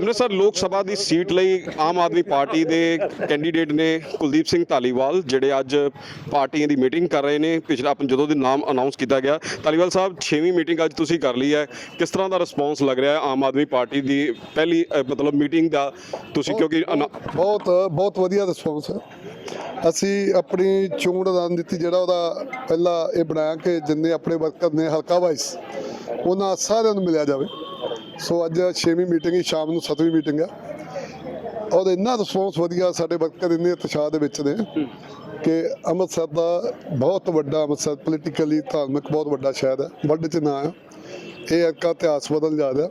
ਅੰਮ੍ਰਿਤਸਰ ਲੋਕ ਸਭਾ ਦੀ ਸੀਟ ਲਈ ਆਮ ਆਦਮੀ ਪਾਰਟੀ ਦੇ ਕੈਂਡੀਡੇਟ ਨੇ ਕੁਲਦੀਪ ਸਿੰਘ ਧਾਲੀਵਾਲ ਜਿਹੜੇ ਅੱਜ ਪਾਰਟੀਆਂ ਦੀ ਮੀਟਿੰਗ ਕਰ ਰਹੇ ਨੇ। ਪਿਛਲਾ ਆਪਾਂ ਜਦੋਂ ਦੇ ਨਾਮ ਅਨਾਉਂਸ ਕੀਤਾ ਗਿਆ ਧਾਲੀਵਾਲ ਸਾਹਿਬ 6ਵੀਂ ਮੀਟਿੰਗ ਅੱਜ ਤੁਸੀਂ ਕਰ ਲਈ ਹੈ। ਕਿਸ ਤਰ੍ਹਾਂ ਦਾ ਰਿਸਪੌਂਸ ਲੱਗ ਰਿਹਾ ਹੈ ਆਮ ਆਦਮੀ ਪਾਰਟੀ ਦੀ ਪਹਿਲੀ ਅ, ਮਤਲਬ ਮੀਟਿੰਗ ਦਾ? ਤੁਸੀਂ ਕਿਉਂਕਿ ਅਨਾ- ਬਹੁਤ ਬਹੁਤ ਵਧੀਆ ਰਿਸਪੌਂਸ ਹੈ। ਅਸੀਂ ਆਪਣੀ ਚੋਣ ਰਣਨੀਤੀ ਜਿਹੜਾ ਉਹਦਾ ਪਹਿਲਾਂ ਇਹ ਬਣਾਇਆ ਕਿ ਜਿੰਨੇ ਆਪਣੇ ਵਰਕਰ ਨੇ ਹਲਕਾ ਵਾਈਸ ਉਹਨਾਂ ਸਾਰਿਆਂ ਨੂੰ ਮਿਲਿਆ ਜਾਵੇ। ਸੋ ਅੱਜ 6ਵੀਂ ਮੀਟਿੰਗ ਹੀ ਸ਼ਾਮ ਨੂੰ 7ਵੀਂ ਮੀਟਿੰਗ ਹੈ। ਔਰ ਇੰਨਾ ਰਿਸਪੌਂਸ ਵਧੀਆ ਸਾਡੇ ਵਰਕਰ ਇੰਨੇ ਉਤਸ਼ਾਹ ਦੇ ਵਿੱਚ ਨੇ ਕਿ ਅੰਮ੍ਰਿਤਸਰ ਦਾ ਬਹੁਤ ਵੱਡਾ ਅੰਮ੍ਰਿਤਸਰ ਪੋਲੀਟੀਕਲੀ ਧਾਰਮਿਕ ਬਹੁਤ ਵੱਡਾ ਸ਼ਹਿਰ ਹੈ ਵਰਲਡ ਚ ਨਾਂ ਹੈ। ਇਹ ਇੱਕ ਇਤਿਹਾਸ ਬਦਲ ਜਾ ਰਿਹਾ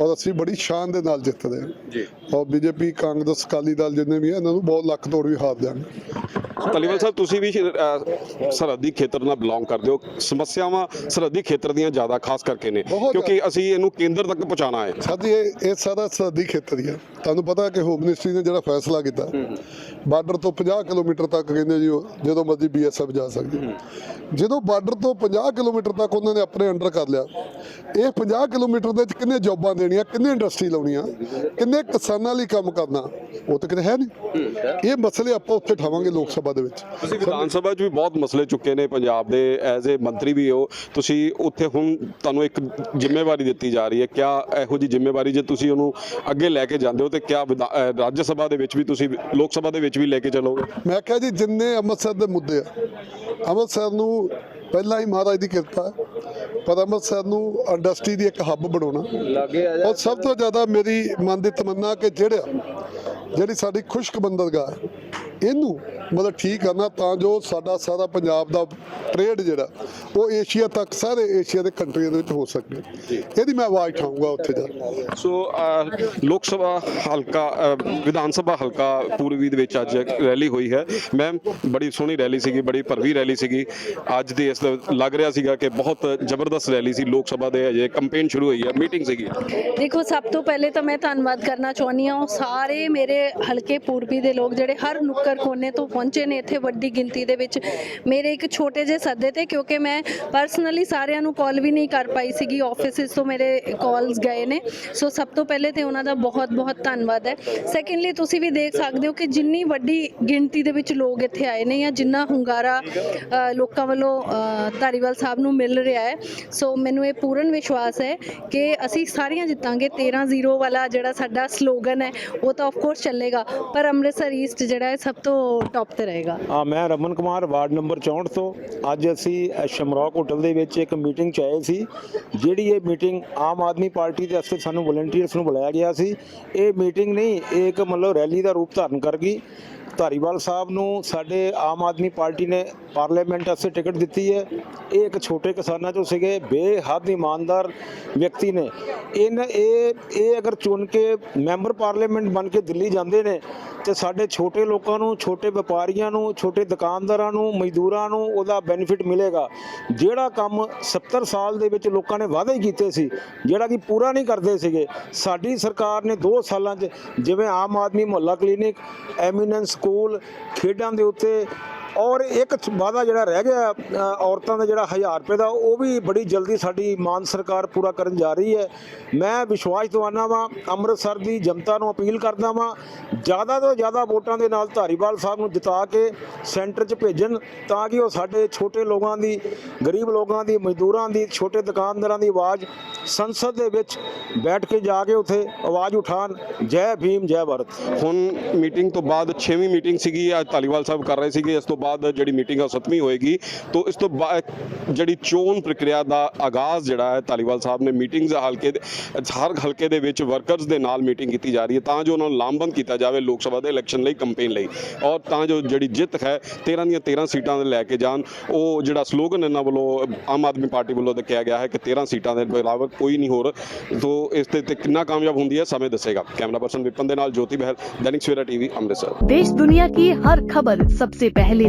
ਔਰ ਅਸੀਂ ਬੜੀ ਸ਼ਾਨ ਦੇ ਨਾਲ ਜਿੱਤ ਰਹੇ ਹਾਂ। ਜੀ। ਔਰ ਬੀਜੇਪੀ ਕਾਂਗਰਸ ਅਕਾਲੀ ਦਲ ਜਿੰਨੇ ਵੀ ਆ ਇਹਨਾਂ ਨੂੰ ਬਹੁਤ ਲੱਖ ਤੋੜ ਵੀ ਹਾਰ ਦਿਆਂਗੇ ਧਾਲੀਵਾਲ ਸਾਹਿਬ ਤੁਸੀਂ ਵੀ ਸਰਹੱਦੀ ਖੇਤਰ ਨਾਲ ਬਿਲੋਂਗ ਕਰਦੇ ਹੋ। ਸਮੱਸਿਆਵਾਂ ਸਰਹੱਦੀ ਖੇਤਰ ਦੀਆਂ ਜ਼ਿਆਦਾ ਖਾਸ ਕਰਕੇ ਨੇ। ਕਿਉਂਕਿ ਅਸੀਂ ਇਹਨੂੰ ਕੇਂਦਰ ਤੱਕ ਪਹੁੰਚਾਉਣਾ ਹੈ। ਸਾਡੀ ਇਹ ਇਹ ਸਾਰਾ ਸਰਦੀ ਖੇਤਰ ਹੀ ਆ। ਤੁਹਾਨੂੰ ਪਤਾ ਕਿ ਹੋਮ ਮਿਨਿਸਟਰੀ ਨੇ ਜਿਹੜਾ ਫੈਸਲਾ ਕੀਤਾ ਬਾਰਡਰ ਤੋਂ 50 ਕਿਲੋਮੀਟਰ ਤੱਕ ਕਹਿੰਦੇ ਜੀ ਜਦੋਂ ਮਰਜ਼ੀ ਬੀਐਸਐਫ ਜਾ ਸਕਦੀ ਜਦੋਂ ਬਾਰਡਰ ਤੋਂ 50 ਕਿਲੋਮੀਟਰ ਤੱਕ ਉਹਨਾਂ ਨੇ ਆਪਣੇ ਅੰਡਰ ਕਰ ਲਿਆ ਇਹ 50 ਕਿਲੋਮੀਟਰ ਦੇ ਵਿੱਚ ਕਿੰਨੇ ਜੌਬਾਂ ਦੇਣੀਆਂ ਕਿੰਨੇ ਇੰਡਸਟਰੀ ਲਾਉਣੀਆਂ ਕਿੰਨੇ ਕਿਸਾਨਾਂ ਲਈ ਕੰਮ ਕਰਨਾ ਉਹ ਤਾਂ ਕਿਤੇ ਹੈ ਨਹੀਂ। ਇਹ ਮਸਲੇ ਆਪਾਂ ਉੱਥੇ ਠਾਵਾਂਗੇ ਲੋਕ ਸਭਾ ਦੇ ਵਿੱਚ। ਤੁਸੀਂ ਵਿਧਾਨ ਸਭਾ 'ਚ ਵੀ ਬਹੁਤ ਮਸਲੇ ਚੁੱਕੇ ਨੇ ਪੰਜਾਬ ਦੇ ਐਜ਼ ਏ ਮੰਤਰੀ ਵੀ ਹੋ। ਤੁਸੀਂ ਉੱਥੇ ਹੁਣ ਤੁਹਾਨੂੰ ਇੱਕ ਜ਼ਿੰਮੇਵਾਰੀ ਦਿੱਤੀ ਜਾ ਰਹੀ ਹੈ। ਕਿਆ ਇਹੋ ਜੀ ਜ਼ਿੰਮੇਵਾਰੀ ਜੇ ਤੁਸੀਂ ਉਹਨੂੰ ਅੱਗੇ ਲੈ ਕੇ ਜਾਂਦੇ ਹੋ ਤੇ ਕਿਆ ਰਾਜ ਸਭਾ ਦੇ ਵਿੱਚ ਵੀ ਤੁਸੀਂ ਲੋਕ ਸਭਾ ਦੇ ਵਿੱਚ ਵੀ ਲੈ ਕੇ ਚੱਲੋਗੇ? ਮੈਂ ਕਿਹਾ ਜੀ ਜਿੰਨੇ ਅੰਮ੍ਰਿਤਸਰ ਦੇ ਮੁੱਦੇ ਆ ਅੰਮ੍ਰਿਤਸਰ ਨੂੰ ਪਹਿਲਾਂ ਹੀ ਮਹਾਰਾਜ ਦੀ ਕਿਰਪਾ ਪਰ ਅੰਮ੍ਰਿਤਸਰ ਨੂੰ ਇੰਡਸਟਰੀ ਦੀ ਇੱਕ ਹੱਬ ਬਣਾਉਣਾ। ਔਰ ਸਭ ਤੋਂ ਜ਼ਿਆਦਾ ਮੇਰੀ ਮਨ ਦੀ ਤਮੰਨਾ ਕਿ ਜਿਹੜਾ ਜਿਹੜੀ ਸਾਡੀ ਖੁਸ਼ਕ ਬੰਦਰਗਾਹ ਹੈ ਇਹਨੂੰ ਮਤਲਬ ਠੀਕ ਕਰਨਾ ਤਾਂ ਜੋ ਸਾਡਾ ਸਾਰਾ ਪੰਜਾਬ ਦਾ ਟ੍ਰੇਡ ਜਿਹੜਾ ਉਹ ਏਸ਼ੀਆ ਤੱਕ ਸਾਰੇ ਏਸ਼ੀਆ ਦੇ ਕੰਟਰੀਆਂ ਦੇ ਵਿੱਚ ਹੋ ਸਕੇ। ਇਹਦੀ ਮੈਂ ਆਵਾਜ਼ ਉਠਾਊਂਗਾ ਉੱਥੇ ਜਾ ਸੋ ਲੋਕ ਸਭਾ ਹਲਕਾ ਵਿਧਾਨ ਸਭਾ ਹਲਕਾ ਪੂਰਬੀ ਦੇ ਵਿੱਚ ਅੱਜ ਰੈਲੀ ਹੋਈ ਹੈ। ਮੈਮ ਬੜੀ ਸੋਹਣੀ ਰੈਲੀ ਸੀਗੀ ਬੜੀ ਭਰਵੀ ਰੈਲੀ ਸੀਗੀ। ਅੱਜ ਦੀ ਇਸ ਦਾ ਲੱਗ ਰਿਹਾ ਸੀਗਾ ਕਿ ਬਹੁਤ ਜ਼ਬਰਦਸਤ ਰੈਲੀ ਸੀ ਲੋਕ ਸਭਾ ਦੇ ਅਜੇ ਕੰਪੇਨ ਸ਼ੁਰੂ ਹੋਈ ਹੈ ਮੀਟਿੰਗ ਸੀਗੀ। ਦੇਖੋ ਸਭ ਤੋਂ ਪਹਿਲੇ ਤਾਂ ਮੈਂ ਧੰਨਵਾਦ ਕਰਨਾ ਚਾਹੁੰਦੀ ਹਾਂ ਉਹ ਸਾਰੇ ਮੇਰੇ ਹਲਕੇ ਪੂਰਬੀ ਦੇ ਲੋਕ ਜਿਹੜੇ ਹਰ ਨੁੱਕਰ ਕੋਨੇ ਤੋਂ ਪਹੁੰਚੇ ਨੇ ਇੱਥੇ ਵੱਡੀ ਗਿਣਤੀ ਦੇ ਵਿੱਚ, ਮੇਰੇ ਇੱਕ ਛੋਟੇ ਜਿਹੇ ਸੱਦੇ ਤੇ, ਕਿਉਂਕਿ ਮੈਂ ਪਰਸਨਲੀ ਸਾਰਿਆਂ ਨੂੰ ਕਾਲ ਵੀ ਨਹੀਂ ਕਰ ਪਾਈ ਸੀਗੀ ਆਫਿਸਿਸ ਤੋਂ ਮੇਰੇ ਕਾਲਸ ਗਏ ਨੇ। ਸੋ ਸਭ ਤੋਂ ਪਹਿਲੇ ਤੇ ਉਹਨਾਂ ਦਾ ਬਹੁਤ ਬਹੁਤ ਧੰਨਵਾਦ ਹੈ। ਸੈਕੰਡਲੀ ਤੁਸੀਂ ਵੀ ਦੇਖ ਸਕਦੇ ਹੋ ਕਿ ਜਿੰਨੀ ਵੱਡੀ ਗਿਣਤੀ ਦੇ ਵਿੱਚ ਲੋਕ ਇੱਥੇ ਆਏ ਨੇ ਜਾਂ ਜਿੰਨਾ ਹੁੰਗਾਰਾ ਲੋਕਾਂ ਵੱਲੋਂ ਧਾਰੀਵਾਲ ਸਾਹਿਬ ਨੂੰ ਮਿਲ ਰਿਹਾ ਹੈ। ਸੋ ਮੈਨੂੰ ਇਹ ਪੂਰਨ ਵਿਸ਼ਵਾਸ ਹੈ ਕਿ ਅਸੀਂ ਸਾਰੀਆਂ ਜਿੱਤਾਂਗੇ। 13-0 ਵਾਲਾ ਜਿਹੜਾ ਸਾਡਾ ਸਲੋਗਨ ਹੈ, ਉਹ ਤਾਂ ਆਫ ਕੋਰਸ ਚੱਲੇਗਾ। ਪਰ ਅੰਮ੍ਰਿਤਸਰ ਈਸਟ ਜਿਹੜਾ ਹੈ, ਸਭ ਤੋਂ ਟੌਪ ਤੇ ਰਹੇਗਾ। ਆ, ਮੈਂ ਰਮਨ ਕੁਮਾਰ, ਵਾਰਡ ਨੰਬਰ 64 ਤੋਂ। ਅੱਜ ਅਸੀਂ ਸ਼ਮਰੌਕ ਹੋਟਲ ਦੇ ਵਿੱਚ ਇੱਕ ਮੀਟਿੰਗ 'ਚ ਆਏ ਸੀ, ਜਿਹੜੀ ਇਹ ਮੀਟਿੰਗ ਆਮ ਆਦਮੀ ਪਾਰਟੀ ਦੇ ਵਾਸਤੇ ਸਾਨੂੰ ਵਲੰਟੀਅਰਸ ਨੂੰ ਬੁਲਾਇਆ ਗਿਆ ਸੀ। ਇਹ ਮੀਟਿੰਗ ਨਹੀਂ, ਇਹ ਇੱਕ ਮਤਲਬ ਰੈਲੀ ਦਾ ਰੂਪ ਧਾਰਨ ਕਰ ਗਈ। ਧਾਰੀਵਾਲ ਸਾਹਿਬ ਨੂੰ ਸਾਡੇ ਆਮ ਆਦਮੀ ਪਾਰਟੀ ਨੇ ਪਾਰਲੀਮੈਂਟ ਵਾਸਤੇ ਟਿਕਟ ਦਿੱਤੀ ਹੈ। ਇਹ ਇੱਕ ਛੋਟੇ ਕਿਸਾਨਾਂ ਚੋਂ ਸੀਗੇ, ਬੇਹੱਦ ਇਮਾਨਦਾਰ ਵਿਅਕਤੀ ਨੇ। ਇਨ, ਇਹ ਇਹ ਅਗਰ ਚੁਣ ਕੇ ਮੈਂਬਰ ਪਾਰਲੀਮੈਂਟ ਬਣ ਕੇ ਦਿੱਲੀ ਜਾਂਦੇ ਨੇ, ਤੇ ਸਾਡੇ ਛੋਟੇ ਲੋਕਾਂ ਨੂੰ, ਛੋਟੇ ਵਪਾਰੀਆਂ ਨੂੰ, ਛੋਟੇ ਦੁਕਾਨਦਾਰਾਂ ਨੂੰ, ਮਜ਼ਦੂਰਾਂ ਨੂੰ ਉਹਦਾ ਬੈਨੀਫਿਟ ਮਿਲੇਗਾ। ਜਿਹੜਾ ਕੰਮ 70 ਸਾਲ ਦੇ ਵਿੱਚ ਲੋਕਾਂ ਨੇ ਵਾਅਦੇ ਹੀ ਕੀਤੇ ਸੀ, ਜਿਹੜਾ ਕਿ ਪੂਰਾ ਨਹੀਂ ਕਰਦੇ ਸੀਗੇ, ਸਾਡੀ ਸਰਕਾਰ ਨੇ 2 ਸਾਲਾਂ 'ਚ ਜਿਵੇਂ ਆਮ ਆਦਮੀ ਮੁਹੱਲਾ ਕਲੀਨਿਕ, ਐਮੀਨੈਂਸ ਸਕੂਲ ਖੇਡਾਂ ਦੇ ਉੱਤੇ ਔਰ ਇੱਕ ਵਾਅਦਾ ਜਿਹੜਾ ਰਹਿ ਗਿਆ ਔਰਤਾਂ ਦਾ ਜਿਹੜਾ 1000 ਰੁਪਏ ਦਾ, ਉਹ ਵੀ ਬੜੀ ਜਲਦੀ ਸਾਡੀ ਮਾਨ ਸਰਕਾਰ ਪੂਰਾ ਕਰਨ ਜਾ ਰਹੀ ਹੈ। ਮੈਂ ਵਿਸ਼ਵਾਸ ਦਵਾਨਾ ਵਾਂ, ਅੰਮ੍ਰਿਤਸਰ ਦੀ ਜਨਤਾ ਨੂੰ ਅਪੀਲ ਕਰਦਾ ਵਾਂ, ਜ਼ਿਆਦਾ ਤੋਂ ਜ਼ਿਆਦਾ ਵੋਟਾਂ ਦੇ ਨਾਲ ਧਾਰੀਵਾਲ ਸਾਹਿਬ ਨੂੰ ਜਿਤਾ ਕੇ ਸੈਂਟਰ 'ਚ ਭੇਜਣ, ਤਾਂ ਕਿ ਉਹ ਸਾਡੇ ਛੋਟੇ ਲੋਕਾਂ ਦੀ, ਗਰੀਬ ਲੋਕਾਂ ਦੀ, ਮਜ਼ਦੂਰਾਂ ਦੀ, ਛੋਟੇ ਦੁਕਾਨਦਾਰਾਂ ਦੀ ਆਵਾਜ਼ ਸੰਸਦ ਦੇ ਵਿੱਚ ਬੈਠ ਕੇ ਜਾ ਕੇ ਉੱਥੇ ਆਵਾਜ਼ ਉਠਾਣ ਜੈ ਭੀਮ, ਜੈ ਭਾਰਤ। ਹੁਣ ਮੀਟਿੰਗ ਤੋਂ ਬਾਅਦ 6ਵੀਂ ਮੀਟਿੰਗ ਸੀਗੀ, ਅੱਜ ਧਾਲੀਵਾਲ ਸਾਹਿਬ ਕਰ ਰਹੇ ਸੀਗੇ, ਇਸ ਤੋਂ ਬਾਅਦ ਜਿਹੜੀ ਮੀਟਿੰਗ ਆ 7ਵੀਂ ਹੋਏਗੀ ਤੋਂ ਇਸ ਤੋਂ ਬਾਅਦ ਜਿਹੜੀ ਚੋਣ ਪ੍ਰਕਿਰਿਆ ਦਾ ਆਗਾਜ਼ ਜਿਹੜਾ ਹੈ ਧਾਲੀਵਾਲ ਸਾਹਿਬ ਨੇ ਮੀਟਿੰਗਸ ਹਲਕੇ ਦੇ ਹਰ ਹਲਕੇ ਦੇ ਵਿੱਚ ਵਰਕਰਸ ਦੇ ਨਾਲ ਮੀਟਿੰਗ ਕੀਤੀ ਜਾ ਰਹੀ ਹੈ ਤਾਂ ਜੋ ਉਹਨਾਂ ਨੂੰ ਲਾਮਬੰਦ ਕੀਤਾ ਜਾਵੇ ਲੋਕ ਸਭਾ ਦੇ ਇਲੈਕਸ਼ਨ ਲਈ ਕੰਪੇਨ ਲਈ ਔਰ ਤਾਂ ਜੋ ਜਿਹੜੀ ਜਿੱਤ ਹੈ 13 ਦੀਆਂ 13 ਸੀਟਾਂ ਦੇ ਲੈ ਕੇ ਜਾਣ ਉਹ ਜਿਹੜਾ ਸਲੋਗਨ ਇਹਨਾਂ ਵੱਲੋਂ ਆਮ ਆਦਮੀ ਪਾਰਟੀ ਵੱਲੋਂ ਤਾਂ ਕਿਹਾ ਗਿਆ ਹੈ ਕਿ 13 ਸੀਟਾਂ ਦੇ ਬਰਾਬਰ ਕੋਈ ਨਹੀਂ ਹੋਰ ਤੋਂ ਇਸ ਤੇ ਤੇ ਕਿੰਨਾ ਕਾਮਯਾਬ ਹੁੰਦੀ ਹੈ ਸਮੇਂ ਦੱਸੇਗਾ ਕੈਮਰਾ ਪਰਸਨ ਵਿਪਨ ਦੇ ਨਾਲ ਜੋਤੀ ਬਹਿਲ दैनिक सवेरा टीवी अमृतसर देश दुनिया की हर खबर सबसे पहले